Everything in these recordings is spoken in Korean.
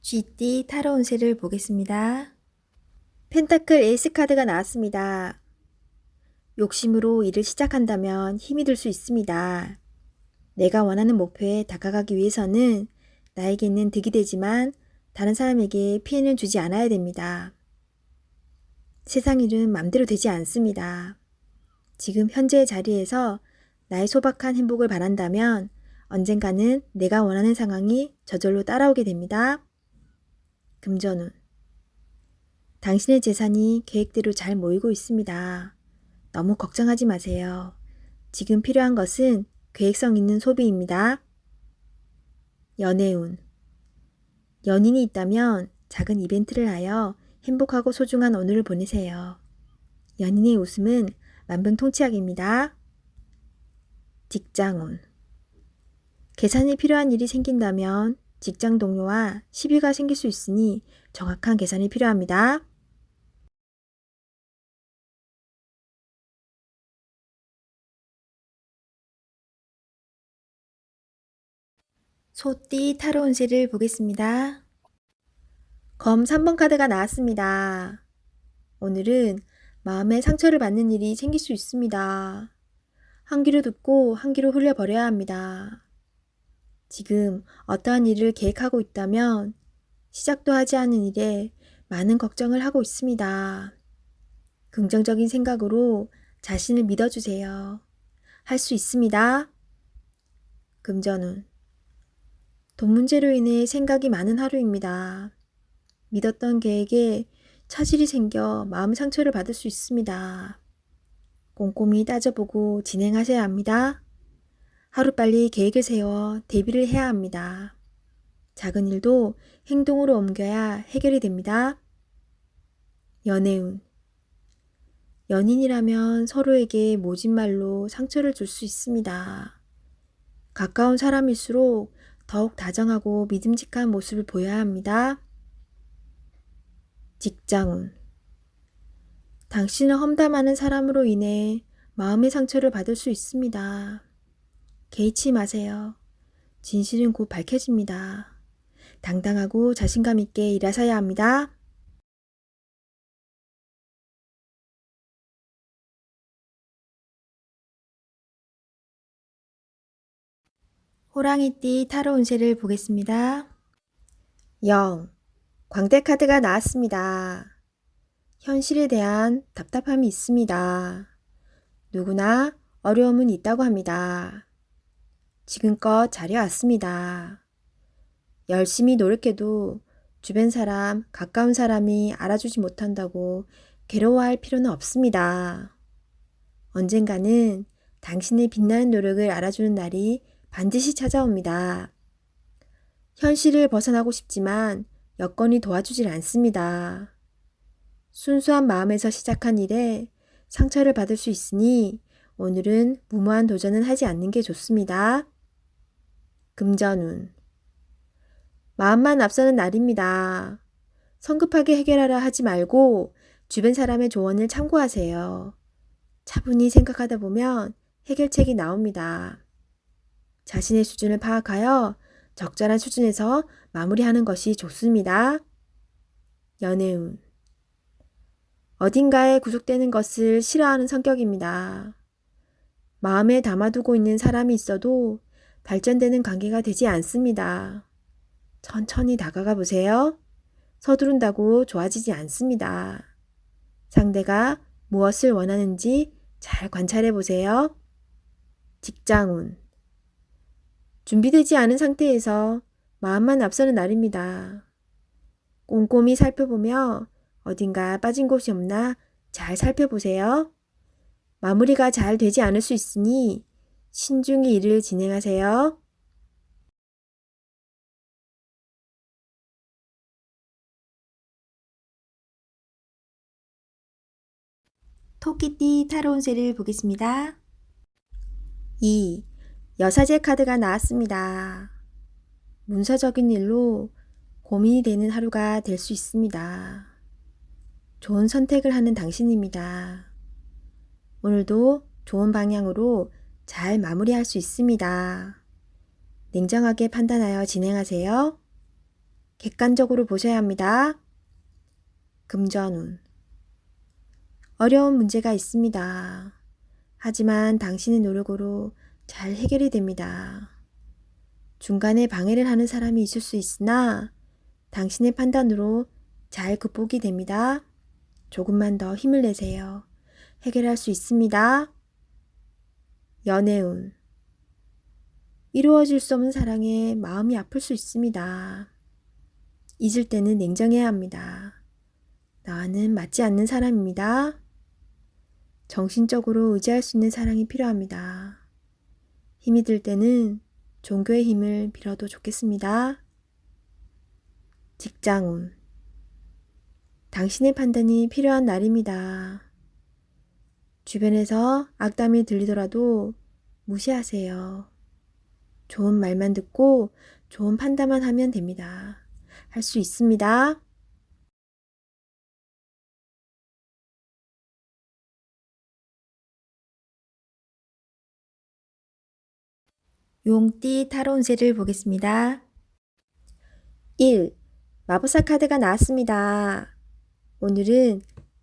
GD 타로 운세를 보겠습니다. 펜타클 에이스 카드가 나왔습니다. 욕심으로 일을 시작한다면 힘이 들 수 있습니다. 내가 원하는 목표에 다가가기 위해서는 나에게는 득이 되지만 다른 사람에게 피해는 주지 않아야 됩니다. 세상 일은 맘대로 되지 않습니다. 지금 현재의 자리에서 나의 소박한 행복을 바란다면 언젠가는 내가 원하는 상황이 저절로 따라오게 됩니다. 금전운. 당신의 재산이 계획대로 잘 모이고 있습니다. 너무 걱정하지 마세요. 지금 필요한 것은 계획성 있는 소비입니다. 연애운. 연인이 있다면 작은 이벤트를 하여 행복하고 소중한 오늘을 보내세요. 연인의 웃음은 만병통치약입니다. 직장운. 계산이 필요한 일이 생긴다면 직장 동료와 시비가 생길 수 있으니 정확한 계산이 필요합니다. 소띠 타로 운세를 보겠습니다. 검 3번 카드가 나왔습니다. 오늘은 마음에 상처를 받는 일이 생길 수 있습니다. 한 귀로 듣고 한 귀로 흘려버려야 합니다. 지금 어떠한 일을 계획하고 있다면 시작도 하지 않은 일에 많은 걱정을 하고 있습니다. 긍정적인 생각으로 자신을 믿어주세요. 할 수 있습니다. 금전운. 돈 문제로 인해 생각이 많은 하루입니다. 믿었던 계획에 차질이 생겨 마음 상처를 받을 수 있습니다. 꼼꼼히 따져보고 진행하셔야 합니다. 하루빨리 계획을 세워 대비를 해야 합니다. 작은 일도 행동으로 옮겨야 해결이 됩니다. 연애운. 연인이라면 서로에게 모진 말로 상처를 줄 수 있습니다. 가까운 사람일수록 더욱 다정하고 믿음직한 모습을 보여야 합니다. 직장운. 당신을 험담하는 사람으로 인해 마음의 상처를 받을 수 있습니다. 개의치 마세요. 진실은 곧 밝혀집니다. 당당하고 자신감 있게 일하셔야 합니다. 호랑이띠 타로 운세를 보겠습니다. 0. 광대 카드가 나왔습니다. 현실에 대한 답답함이 있습니다. 누구나 어려움은 있다고 합니다. 지금껏 잘해왔습니다. 열심히 노력해도 주변 사람, 가까운 사람이 알아주지 못한다고 괴로워할 필요는 없습니다. 언젠가는 당신의 빛나는 노력을 알아주는 날이 반드시 찾아옵니다. 현실을 벗어나고 싶지만 여건이 도와주질 않습니다. 순수한 마음에서 시작한 일에 상처를 받을 수 있으니 오늘은 무모한 도전은 하지 않는 게 좋습니다. 금전운. 마음만 앞서는 날입니다. 성급하게 해결하려 하지 말고 주변 사람의 조언을 참고하세요. 차분히 생각하다 보면 해결책이 나옵니다. 자신의 수준을 파악하여 적절한 수준에서 마무리하는 것이 좋습니다. 연애운. 어딘가에 구속되는 것을 싫어하는 성격입니다. 마음에 담아두고 있는 사람이 있어도 발전되는 관계가 되지 않습니다. 천천히 다가가 보세요. 서두른다고 좋아지지 않습니다. 상대가 무엇을 원하는지 잘 관찰해 보세요. 직장운. 준비되지 않은 상태에서 마음만 앞서는 날입니다. 꼼꼼히 살펴보며 어딘가 빠진 곳이 없나 잘 살펴보세요. 마무리가 잘 되지 않을 수 있으니 신중히 일을 진행하세요. 토끼띠 타로 운세를 보겠습니다. 2. 여사제 카드가 나왔습니다. 문서적인 일로 고민이 되는 하루가 될 수 있습니다. 좋은 선택을 하는 당신입니다. 오늘도 좋은 방향으로 잘 마무리할 수 있습니다. 냉정하게 판단하여 진행하세요. 객관적으로 보셔야 합니다. 금전운. 어려운 문제가 있습니다. 하지만 당신의 노력으로 잘 해결이 됩니다. 중간에 방해를 하는 사람이 있을 수 있으나 당신의 판단으로 잘 극복이 됩니다. 조금만 더 힘을 내세요. 해결할 수 있습니다. 연애운. 이루어질 수 없는 사랑에 마음이 아플 수 있습니다. 잊을 때는 냉정해야 합니다. 나와는 맞지 않는 사람입니다. 정신적으로 의지할 수 있는 사랑이 필요합니다. 힘이 들 때는 종교의 힘을 빌어도 좋겠습니다. 직장운. 당신의 판단이 필요한 날입니다. 주변에서 악담이 들리더라도 무시하세요. 좋은 말만 듣고 좋은 판단만 하면 됩니다. 할 수 있습니다. 용띠 타로 운세를 보겠습니다. 1. 마법사 카드가 나왔습니다. 오늘은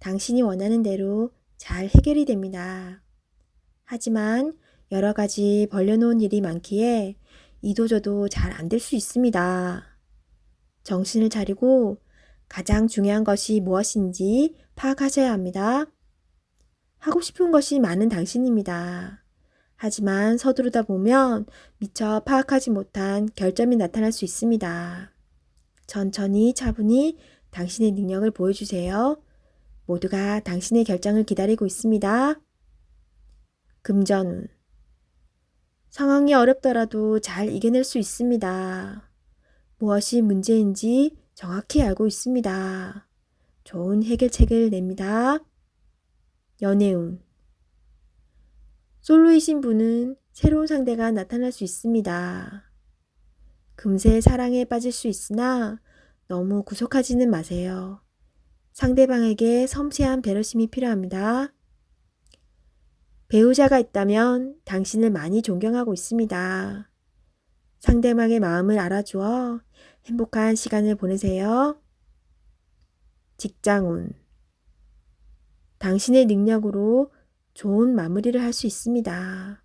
당신이 원하는 대로 잘 해결이 됩니다. 하지만 여러 가지 벌려놓은 일이 많기에 이도저도 잘 안 될 수 있습니다. 정신을 차리고 가장 중요한 것이 무엇인지 파악하셔야 합니다. 하고 싶은 것이 많은 당신입니다. 하지만 서두르다 보면 미처 파악하지 못한 결점이 나타날 수 있습니다. 천천히 차분히 당신의 능력을 보여주세요. 모두가 당신의 결정을 기다리고 있습니다. 금전운. 상황이 어렵더라도 잘 이겨낼 수 있습니다. 무엇이 문제인지 정확히 알고 있습니다. 좋은 해결책을 냅니다. 연애운. 솔로이신 분은 새로운 상대가 나타날 수 있습니다. 금세 사랑에 빠질 수 있으나 너무 구속하지는 마세요. 상대방에게 섬세한 배려심이 필요합니다. 배우자가 있다면 당신을 많이 존경하고 있습니다. 상대방의 마음을 알아주어 행복한 시간을 보내세요. 직장운. 당신의 능력으로 좋은 마무리를 할 수 있습니다.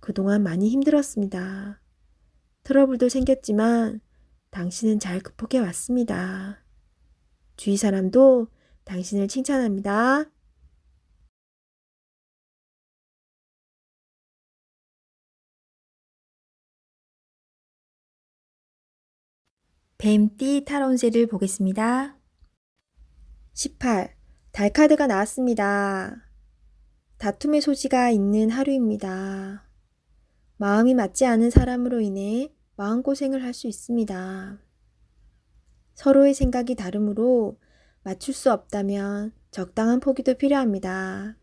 그동안 많이 힘들었습니다. 트러블도 생겼지만 당신은 잘 극복해 왔습니다. 주위 사람도 당신을 칭찬합니다. 뱀띠 타론세를 보겠습니다. 18. 달 카드가 나왔습니다. 다툼의 소지가 있는 하루입니다. 마음이 맞지 않은 사람으로 인해 마음고생을 할 수 있습니다. 서로의 생각이 다르므로 맞출 수 없다면 적당한 포기도 필요합니다.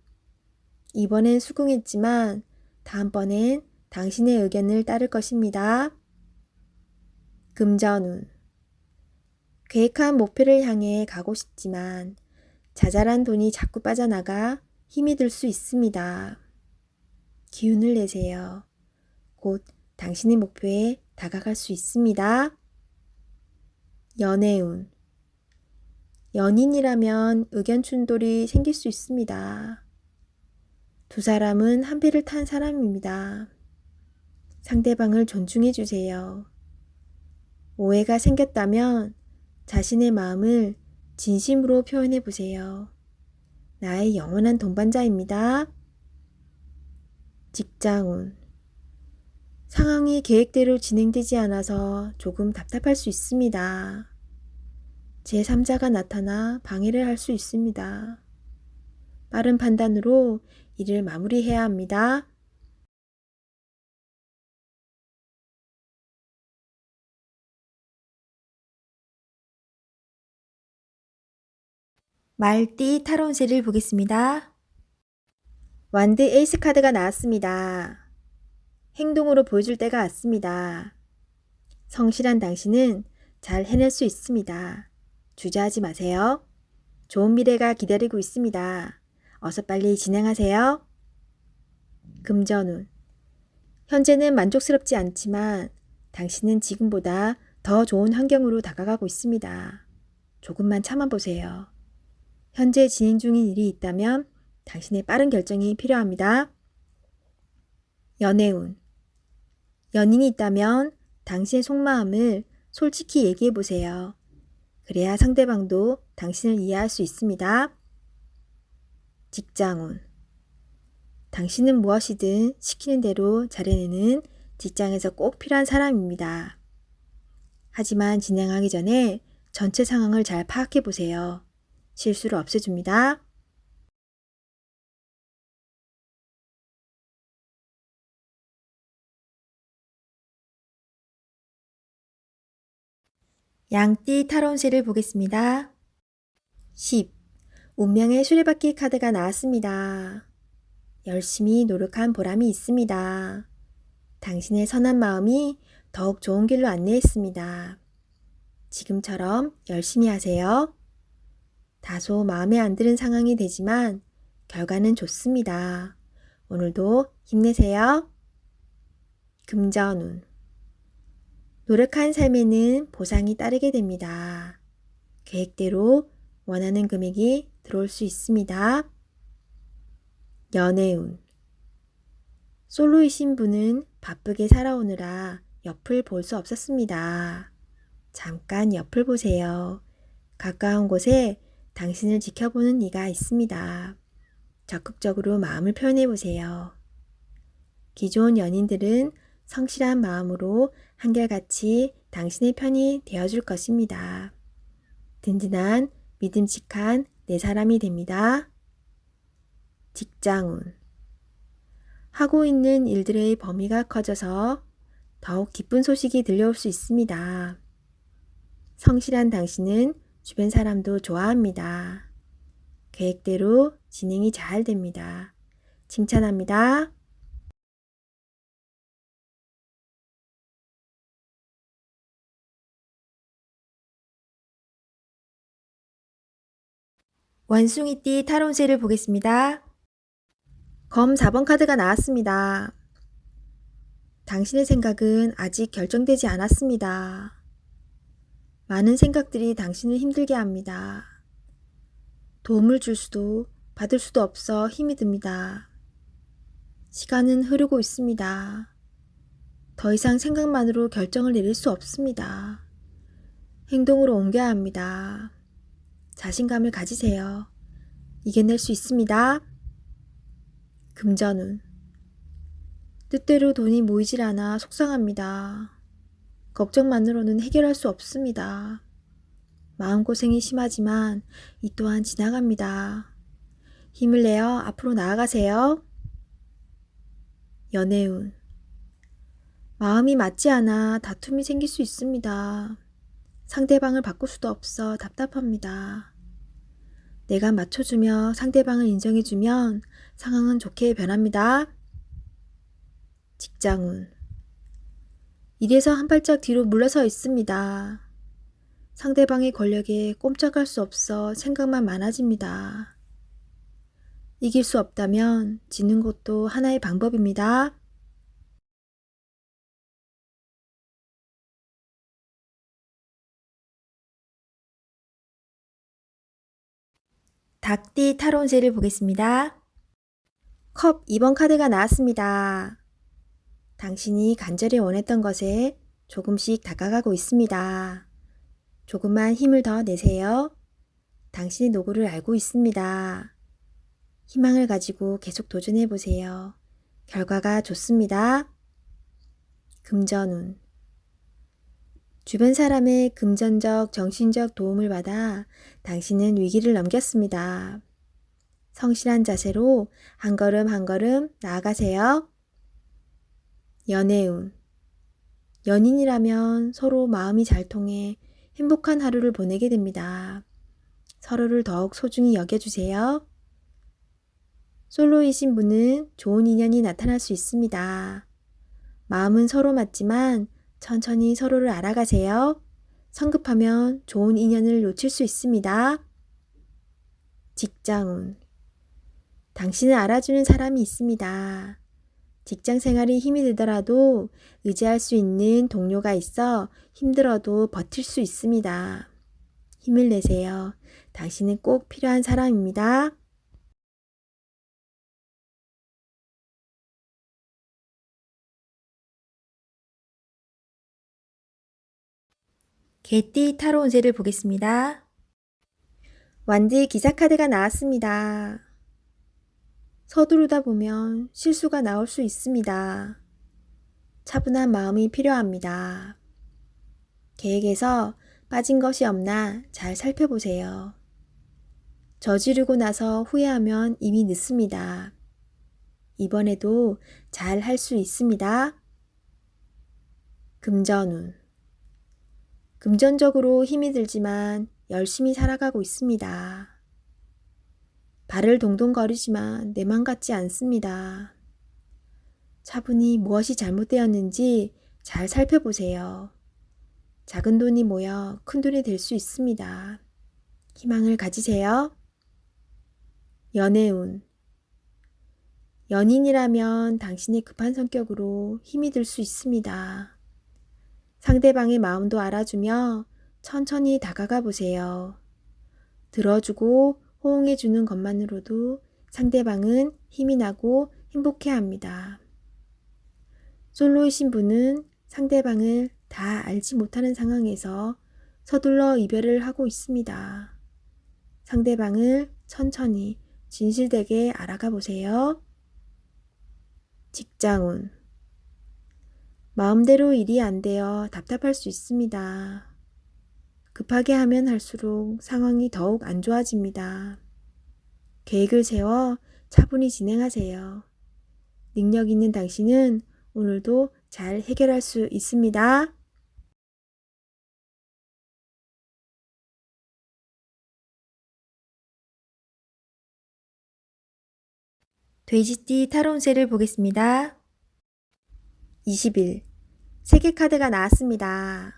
이번엔 수긍했지만 다음번엔 당신의 의견을 따를 것입니다. 금전운. 계획한 목표를 향해 가고 싶지만 자잘한 돈이 자꾸 빠져나가 힘이 들 수 있습니다. 기운을 내세요. 곧 당신의 목표에 다가갈 수 있습니다. 연애운. 연인이라면 의견 충돌이 생길 수 있습니다. 두 사람은 한 배를 탄 사람입니다. 상대방을 존중해 주세요. 오해가 생겼다면 자신의 마음을 진심으로 표현해 보세요. 나의 영원한 동반자입니다. 직장운. 상황이 계획대로 진행되지 않아서 조금 답답할 수 있습니다. 제3자가 나타나 방해를 할 수 있습니다. 빠른 판단으로 일을 마무리해야 합니다. 말띠 타론세를 보겠습니다. 완드 에이스 카드가 나왔습니다. 행동으로 보여줄 때가 왔습니다. 성실한 당신은 잘 해낼 수 있습니다. 주저하지 마세요. 좋은 미래가 기다리고 있습니다. 어서 빨리 진행하세요. 금전운. 현재는 만족스럽지 않지만 당신은 지금보다 더 좋은 환경으로 다가가고 있습니다. 조금만 참아보세요. 현재 진행 중인 일이 있다면 당신의 빠른 결정이 필요합니다. 연애운. 연인이 있다면 당신의 속마음을 솔직히 얘기해 보세요. 그래야 상대방도 당신을 이해할 수 있습니다. 직장운. 당신은 무엇이든 시키는 대로 잘해내는 직장에서 꼭 필요한 사람입니다. 하지만 진행하기 전에 전체 상황을 잘 파악해 보세요. 실수를 없애줍니다. 양띠 타론세를 보겠습니다. 10. 운명의 수레바퀴 카드가 나왔습니다. 열심히 노력한 보람이 있습니다. 당신의 선한 마음이 더욱 좋은 길로 안내했습니다. 지금처럼 열심히 하세요. 다소 마음에 안 드는 상황이 되지만 결과는 좋습니다. 오늘도 힘내세요. 금전운. 노력한 삶에는 보상이 따르게 됩니다. 계획대로 원하는 금액이 들어올 수 있습니다. 연애운. 솔로이신 분은 바쁘게 살아오느라 옆을 볼 수 없었습니다. 잠깐 옆을 보세요. 가까운 곳에 당신을 지켜보는 이가 있습니다. 적극적으로 마음을 표현해 보세요. 기존 연인들은 성실한 마음으로 한결같이 당신의 편이 되어줄 것입니다. 든든한 믿음직한 내 사람이 됩니다. 직장운. 하고 있는 일들의 범위가 커져서 더욱 기쁜 소식이 들려올 수 있습니다. 성실한 당신은 주변 사람도 좋아합니다. 계획대로 진행이 잘 됩니다. 칭찬합니다. 원숭이띠 타론세를 보겠습니다. 검 4번 카드가 나왔습니다. 당신의 생각은 아직 결정되지 않았습니다. 많은 생각들이 당신을 힘들게 합니다. 도움을 줄 수도 받을 수도 없어 힘이 듭니다. 시간은 흐르고 있습니다. 더 이상 생각만으로 결정을 내릴 수 없습니다. 행동으로 옮겨야 합니다. 자신감을 가지세요. 이겨낼 수 있습니다. 금전운. 뜻대로 돈이 모이질 않아 속상합니다. 걱정만으로는 해결할 수 없습니다. 마음고생이 심하지만 이 또한 지나갑니다. 힘을 내어 앞으로 나아가세요. 연애운. 마음이 맞지 않아 다툼이 생길 수 있습니다. 상대방을 바꿀 수도 없어 답답합니다. 내가 맞춰주며 상대방을 인정해주면 상황은 좋게 변합니다. 직장운. 일에서 한 발짝 뒤로 물러서 있습니다. 상대방의 권력에 꼼짝할 수 없어 생각만 많아집니다. 이길 수 없다면 지는 것도 하나의 방법입니다. 닭띠 타론세를 보겠습니다. 컵 2번 카드가 나왔습니다. 당신이 간절히 원했던 것에 조금씩 다가가고 있습니다. 조금만 힘을 더 내세요. 당신의 노고를 알고 있습니다. 희망을 가지고 계속 도전해 보세요. 결과가 좋습니다. 금전운. 주변 사람의 금전적, 정신적 도움을 받아 당신은 위기를 넘겼습니다. 성실한 자세로 한 걸음 한 걸음 나아가세요. 연애운. 연인이라면 서로 마음이 잘 통해 행복한 하루를 보내게 됩니다. 서로를 더욱 소중히 여겨주세요. 솔로이신 분은 좋은 인연이 나타날 수 있습니다. 마음은 서로 맞지만 천천히 서로를 알아가세요. 성급하면 좋은 인연을 놓칠 수 있습니다. 직장운. 당신을 알아주는 사람이 있습니다. 직장 생활이 힘이 들더라도 의지할 수 있는 동료가 있어 힘들어도 버틸 수 있습니다. 힘을 내세요. 당신은 꼭 필요한 사람입니다. 개띠 타로 운세를 보겠습니다. 완디 기사 카드가 나왔습니다. 서두르다 보면 실수가 나올 수 있습니다. 차분한 마음이 필요합니다. 계획에서 빠진 것이 없나 잘 살펴보세요. 저지르고 나서 후회하면 이미 늦습니다. 이번에도 잘 할 수 있습니다. 금전운. 금전적으로 힘이 들지만 열심히 살아가고 있습니다. 발을 동동거리지만 내 맘 같지 않습니다. 차분히 무엇이 잘못되었는지 잘 살펴보세요. 작은 돈이 모여 큰 돈이 될 수 있습니다. 희망을 가지세요. 연애운. 연인이라면 당신의 급한 성격으로 힘이 들 수 있습니다. 상대방의 마음도 알아주며 천천히 다가가 보세요. 들어주고 호응해 주는 것만으로도 상대방은 힘이 나고 행복해 합니다. 솔로이신 분은 상대방을 다 알지 못하는 상황에서 서둘러 이별을 하고 있습니다. 상대방을 천천히 진실되게 알아가 보세요. 직장운. 마음대로 일이 안 되어 답답할 수 있습니다. 급하게 하면 할수록 상황이 더욱 안 좋아집니다. 계획을 세워 차분히 진행하세요. 능력 있는 당신은 오늘도 잘 해결할 수 있습니다. 돼지띠 타론세를 보겠습니다. 20일 세계 카드가 나왔습니다.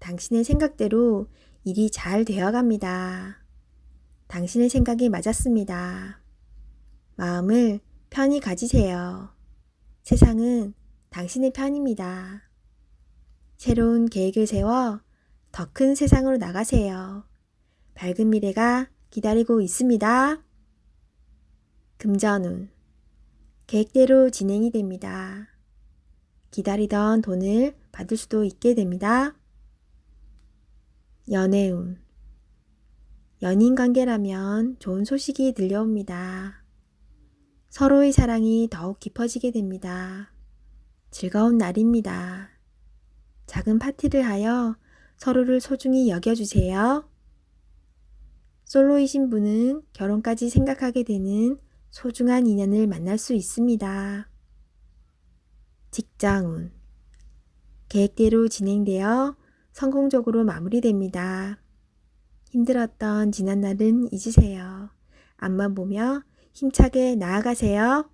당신의 생각대로 일이 잘 되어갑니다. 당신의 생각이 맞았습니다. 마음을 편히 가지세요. 세상은 당신의 편입니다. 새로운 계획을 세워 더 큰 세상으로 나가세요. 밝은 미래가 기다리고 있습니다. 금전운. 계획대로 진행이 됩니다. 기다리던 돈을 받을 수도 있게 됩니다. 연애운. 연인 관계라면 좋은 소식이 들려옵니다. 서로의 사랑이 더욱 깊어지게 됩니다. 즐거운 날입니다. 작은 파티를 하여 서로를 소중히 여겨주세요. 솔로이신 분은 결혼까지 생각하게 되는 소중한 인연을 만날 수 있습니다. 직장운. 계획대로 진행되어 성공적으로 마무리됩니다. 힘들었던 지난날은 잊으세요. 앞만 보며 힘차게 나아가세요.